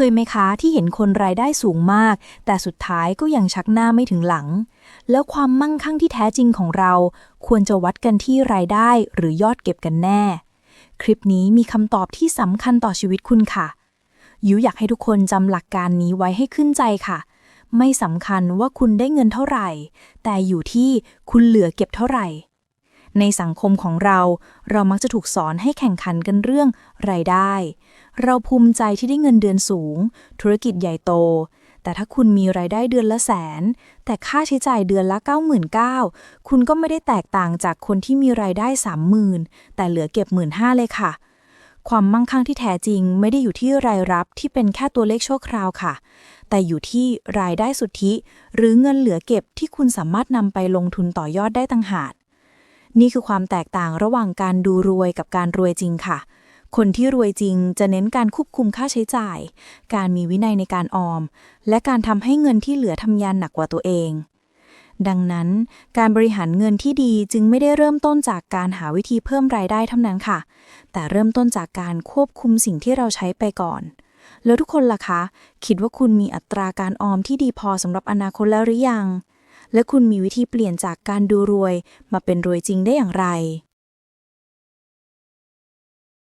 เคยไหมคะที่เห็นคนรายได้สูงมาก แต่สุดท้ายก็ยังชักหน้าไม่ถึงหลัง แล้วความมั่งคั่งที่แท้จริงของเรา ควรจะวัดกันที่รายได้หรือยอดเก็บกันแน่ คลิปนี้มีคำตอบที่สำคัญต่อชีวิตคุณค่ะยุอยากให้ทุกคนจำหลักการนี้ไว้ให้ขึ้นใจค่ะ ไม่สำคัญว่าคุณได้เงินเท่าไหร่ แต่อยู่ที่คุณเหลือเก็บเท่าไหร่ ในสังคมของเรา เรามักจะถูกสอนให้แข่งขันกันเรื่องรายได้ เราภูมิใจที่ได้เงินเดือนสูง ธุรกิจใหญ่โต แต่ถ้าคุณมีรายได้เดือนละแสน แต่ค่าใช้จ่ายเดือนละ 99,000คุณก็ไม่ได้แตกต่างจากคนที่มีรายได้ 30,000 แต่เหลือเก็บ 15,000เลยค่ะ ความมั่งคั่งที่แท้จริงไม่ได้อยู่ที่รายรับที่เป็นแค่ตัวเลขชั่วคราวค่ะแต่อยู่ที่รายได้สุทธิ หรือเงินเหลือเก็บที่คุณสามารถนำไปลงทุนต่อยอดได้ต่างหาก นี่คือความแตกต่างระหว่างการดูรวยกับการรวยจริงค่ะ คนที่รวยจริงจะเน้นการควบคุมค่าใช้จ่าย การมีวินัยในการออม และการทำให้เงินที่เหลือทำงานหนักกว่าตัวเอง ดังนั้น การบริหารเงินที่ดีจึงไม่ได้เริ่มต้นจากการหาวิธีเพิ่มรายได้เท่านั้นค่ะ แต่เริ่มต้นจากการควบคุมสิ่งที่เราใช้ไปก่อนแล้วทุกคนล่ะคะ คิดว่าคุณมีอัตราการออมที่ดีพอสำหรับอนาคตแล้วหรือยัง และคุณมีวิธีเปลี่ยนจากการดูรวย มาเป็นรวยจริงได้อย่างไร